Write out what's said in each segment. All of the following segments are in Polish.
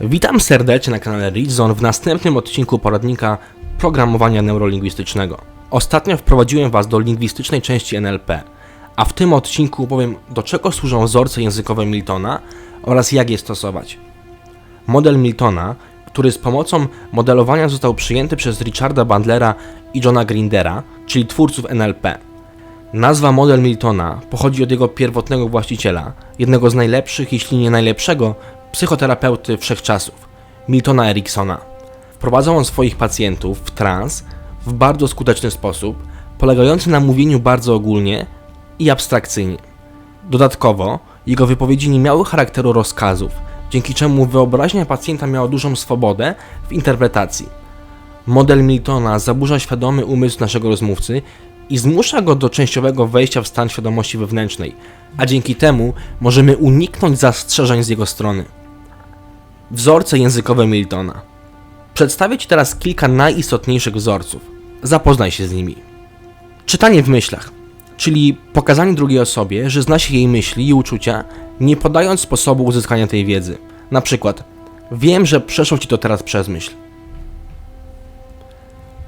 Witam serdecznie na kanale Readzone w następnym odcinku poradnika programowania neurolingwistycznego. Ostatnio wprowadziłem Was do lingwistycznej części NLP, a w tym odcinku powiem do czego służą wzorce językowe Miltona oraz jak je stosować. Model Miltona, który z pomocą modelowania został przyjęty przez Richarda Bandlera i Johna Grindera, czyli twórców NLP. Nazwa model Miltona pochodzi od jego pierwotnego właściciela, jednego z najlepszych, jeśli nie najlepszego, psychoterapeuty wszechczasów, Miltona Ericksona. Wprowadzał on swoich pacjentów w trans w bardzo skuteczny sposób, polegający na mówieniu bardzo ogólnie i abstrakcyjnie. Dodatkowo, jego wypowiedzi nie miały charakteru rozkazów, dzięki czemu wyobraźnia pacjenta miała dużą swobodę w interpretacji. Model Miltona zaburza świadomy umysł naszego rozmówcy i zmusza go do częściowego wejścia w stan świadomości wewnętrznej, a dzięki temu możemy uniknąć zastrzeżeń z jego strony. Wzorce językowe Miltona. Przedstawię Ci teraz kilka najistotniejszych wzorców. Zapoznaj się z nimi. Czytanie w myślach, czyli pokazanie drugiej osobie, że zna się jej myśli i uczucia, nie podając sposobu uzyskania tej wiedzy. Na przykład, wiem, że przeszło Ci to teraz przez myśl.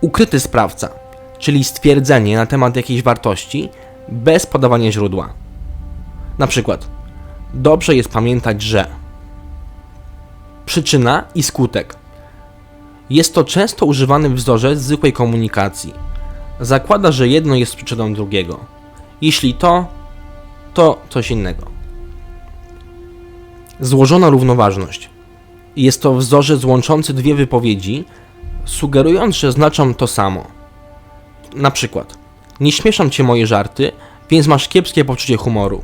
Ukryty sprawca, czyli stwierdzenie na temat jakiejś wartości bez podawania źródła. Na przykład, dobrze jest pamiętać, że przyczyna i skutek. Jest to często używany wzorzec zwykłej komunikacji. Zakłada, że jedno jest przyczyną drugiego. Jeśli to, to coś innego. Złożona równoważność. Jest to wzorzec łączący dwie wypowiedzi, sugerując, że znaczą to samo. Na przykład, nie śmieszą cię moje żarty, więc masz kiepskie poczucie humoru.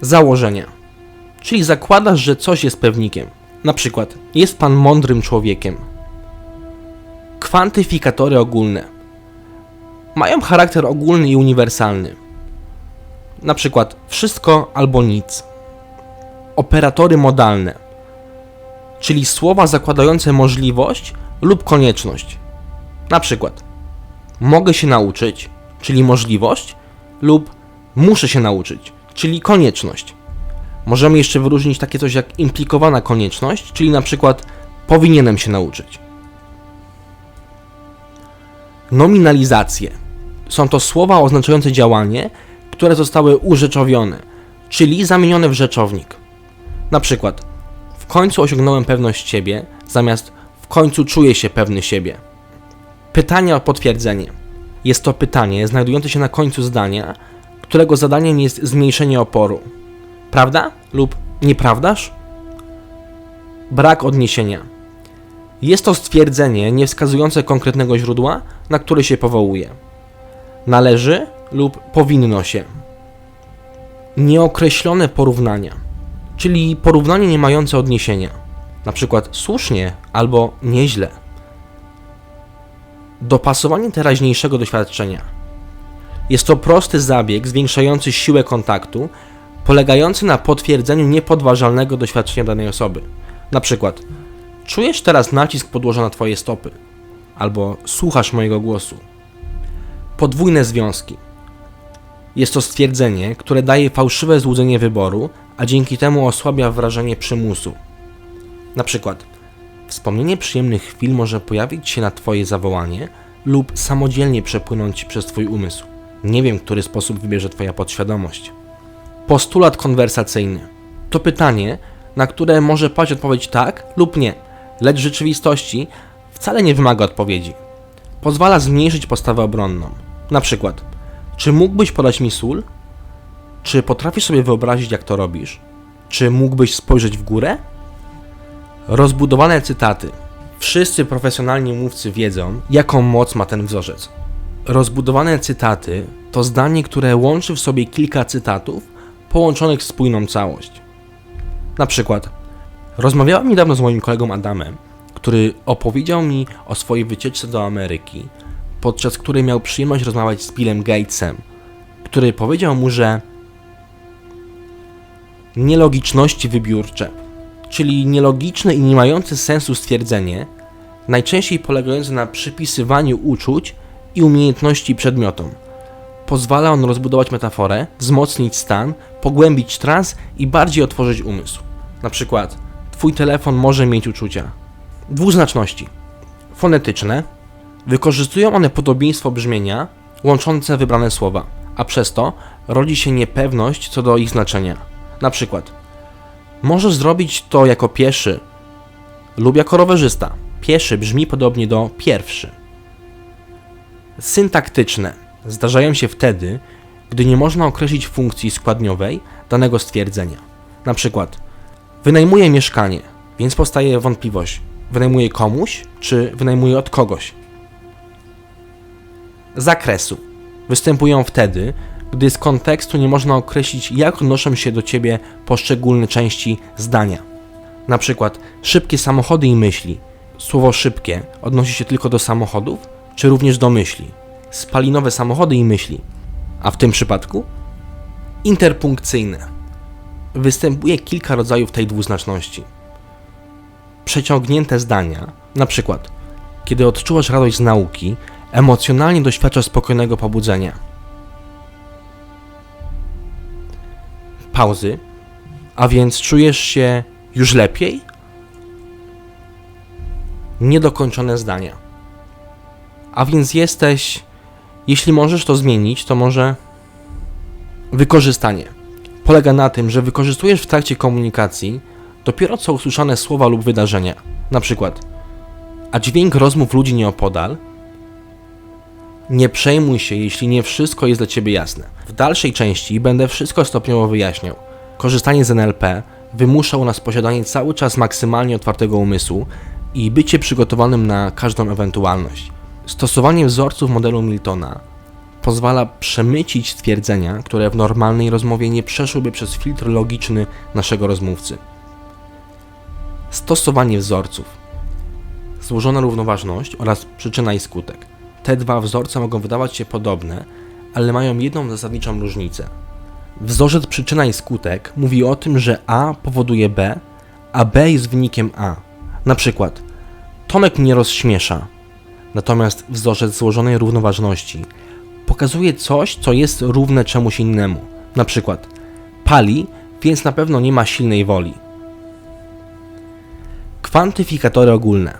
Założenia. Czyli zakładasz, że coś jest pewnikiem. Na przykład, jest pan mądrym człowiekiem. Kwantyfikatory ogólne. Mają charakter ogólny i uniwersalny. Na przykład, wszystko albo nic. Operatory modalne. Czyli słowa zakładające możliwość lub konieczność. Na przykład, mogę się nauczyć, czyli możliwość, lub muszę się nauczyć, czyli konieczność. Możemy jeszcze wyróżnić takie coś jak implikowana konieczność, czyli na przykład powinienem się nauczyć. Nominalizacje. Są to słowa oznaczające działanie, które zostały urzeczowione, czyli zamienione w rzeczownik. Na przykład w końcu osiągnąłem pewność siebie, zamiast w końcu czuję się pewny siebie. Pytanie o potwierdzenie. Jest to pytanie znajdujące się na końcu zdania, którego zadaniem jest zmniejszenie oporu. Prawda lub nieprawdaż? Brak odniesienia. Jest to stwierdzenie nie wskazujące konkretnego źródła, na które się powołuje. Należy lub powinno się. Nieokreślone porównania, czyli porównanie nie mające odniesienia, na przykład słusznie albo nieźle. Dopasowanie teraźniejszego doświadczenia. Jest to prosty zabieg zwiększający siłę kontaktu, polegający na potwierdzeniu niepodważalnego doświadczenia danej osoby. Na przykład, czujesz teraz nacisk podłożony na Twoje stopy, albo słuchasz mojego głosu. Podwójne związki. Jest to stwierdzenie, które daje fałszywe złudzenie wyboru, a dzięki temu osłabia wrażenie przymusu. Na przykład, wspomnienie przyjemnych chwil może pojawić się na Twoje zawołanie lub samodzielnie przepłynąć przez Twój umysł. Nie wiem, który sposób wybierze Twoja podświadomość. Postulat konwersacyjny. To pytanie, na które może paść odpowiedź tak lub nie, lecz w rzeczywistości wcale nie wymaga odpowiedzi. Pozwala zmniejszyć postawę obronną. Na przykład, czy mógłbyś podać mi sól? Czy potrafisz sobie wyobrazić, jak to robisz? Czy mógłbyś spojrzeć w górę? Rozbudowane cytaty. Wszyscy profesjonalni mówcy wiedzą, jaką moc ma ten wzorzec. Rozbudowane cytaty to zdanie, które łączy w sobie kilka cytatów połączonych w spójną całość. Na przykład, rozmawiałem niedawno z moim kolegą Adamem, który opowiedział mi o swojej wycieczce do Ameryki, podczas której miał przyjemność rozmawiać z Billem Gatesem, który powiedział mu, że nielogiczności wybiórcze, czyli nielogiczne i nie mające sensu stwierdzenie, najczęściej polegające na przypisywaniu uczuć i umiejętności przedmiotom. Pozwala on rozbudować metaforę, wzmocnić stan, pogłębić trans i bardziej otworzyć umysł. Na przykład, Twój telefon może mieć uczucia. Dwuznaczności. Fonetyczne. Wykorzystują one podobieństwo brzmienia łączące wybrane słowa, a przez to rodzi się niepewność co do ich znaczenia. Na przykład, możesz zrobić to jako pieszy lub jako rowerzysta. Pieszy brzmi podobnie do pierwszy. Syntaktyczne zdarzają się wtedy, gdy nie można określić funkcji składniowej danego stwierdzenia. Na przykład, wynajmuję mieszkanie, więc powstaje wątpliwość: wynajmuję komuś, czy wynajmuję od kogoś? Zakresu występują wtedy, gdy z kontekstu nie można określić, jak odnoszą się do ciebie poszczególne części zdania. Na przykład, szybkie samochody i myśli. Słowo szybkie odnosi się tylko do samochodów, czy również do myśli? Spalinowe samochody i myśli. A w tym przypadku? Interpunkcyjne. Występuje kilka rodzajów tej dwuznaczności. Przeciągnięte zdania, na przykład, kiedy odczuwasz radość z nauki, emocjonalnie doświadczasz spokojnego pobudzenia. Pauzy, a więc czujesz się już lepiej? Niedokończone zdania. A więc jesteś, jeśli możesz to zmienić, to może wykorzystanie. Polega na tym, że wykorzystujesz w trakcie komunikacji dopiero co usłyszane słowa lub wydarzenia. Na przykład, a dźwięk rozmów ludzi nieopodal. Nie przejmuj się, jeśli nie wszystko jest dla Ciebie jasne. W dalszej części będę wszystko stopniowo wyjaśniał. Korzystanie z NLP wymusza u nas posiadanie cały czas maksymalnie otwartego umysłu i bycie przygotowanym na każdą ewentualność. Stosowanie wzorców modelu Miltona pozwala przemycić stwierdzenia, które w normalnej rozmowie nie przeszłyby przez filtr logiczny naszego rozmówcy. Stosowanie wzorców. Złożona równoważność oraz przyczyna i skutek. Te dwa wzorce mogą wydawać się podobne, ale mają jedną zasadniczą różnicę. Wzorzec przyczyna i skutek mówi o tym, że A powoduje B, a B jest wynikiem A. Na przykład, Tomek mnie rozśmiesza. Natomiast wzorzec złożonej równoważności pokazuje coś, co jest równe czemuś innemu. Na przykład, pali, więc na pewno nie ma silnej woli. Kwantyfikatory ogólne.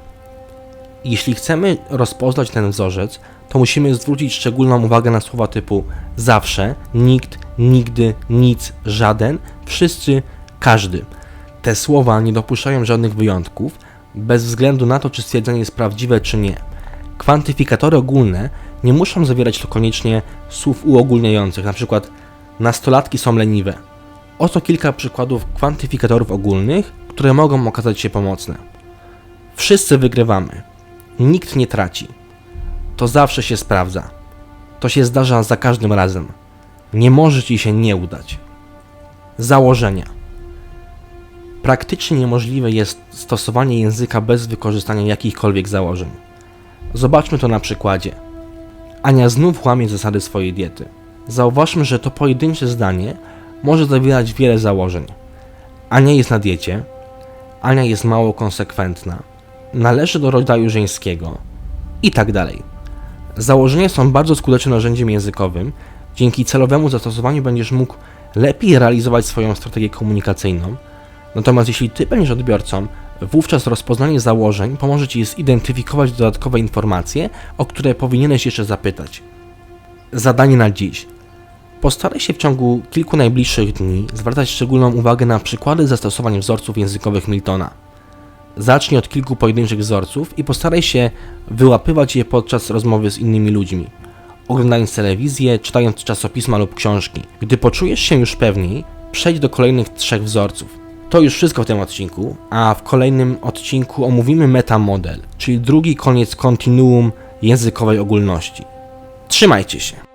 Jeśli chcemy rozpoznać ten wzorzec, to musimy zwrócić szczególną uwagę na słowa typu zawsze, nikt, nigdy, nic, żaden, wszyscy, każdy. Te słowa nie dopuszczają żadnych wyjątków, bez względu na to, czy stwierdzenie jest prawdziwe, czy nie. Kwantyfikatory ogólne nie muszą zawierać to koniecznie słów uogólniających, np. nastolatki są leniwe. Oto kilka przykładów kwantyfikatorów ogólnych, które mogą okazać się pomocne. Wszyscy wygrywamy. Nikt nie traci. To zawsze się sprawdza. To się zdarza za każdym razem. Nie może ci się nie udać. Założenia. Praktycznie niemożliwe jest stosowanie języka bez wykorzystania jakichkolwiek założeń. Zobaczmy to na przykładzie. Ania znów łamie zasady swojej diety. Zauważmy, że to pojedyncze zdanie może zawierać wiele założeń. Ania jest na diecie, Ania jest mało konsekwentna, należy do rodzaju żeńskiego i tak dalej. Założenia są bardzo skutecznym narzędziem językowym. Dzięki celowemu zastosowaniu będziesz mógł lepiej realizować swoją strategię komunikacyjną. Natomiast jeśli ty będziesz odbiorcą, wówczas rozpoznanie założeń pomoże ci zidentyfikować dodatkowe informacje, o które powinieneś jeszcze zapytać. Zadanie na dziś. Postaraj się w ciągu kilku najbliższych dni zwracać szczególną uwagę na przykłady zastosowań wzorców językowych Miltona. Zacznij od kilku pojedynczych wzorców i postaraj się wyłapywać je podczas rozmowy z innymi ludźmi, oglądając telewizję, czytając czasopisma lub książki. Gdy poczujesz się już pewniej, przejdź do kolejnych trzech wzorców. To już wszystko w tym odcinku, a w kolejnym odcinku omówimy metamodel, czyli drugi koniec kontinuum językowej ogólności. Trzymajcie się!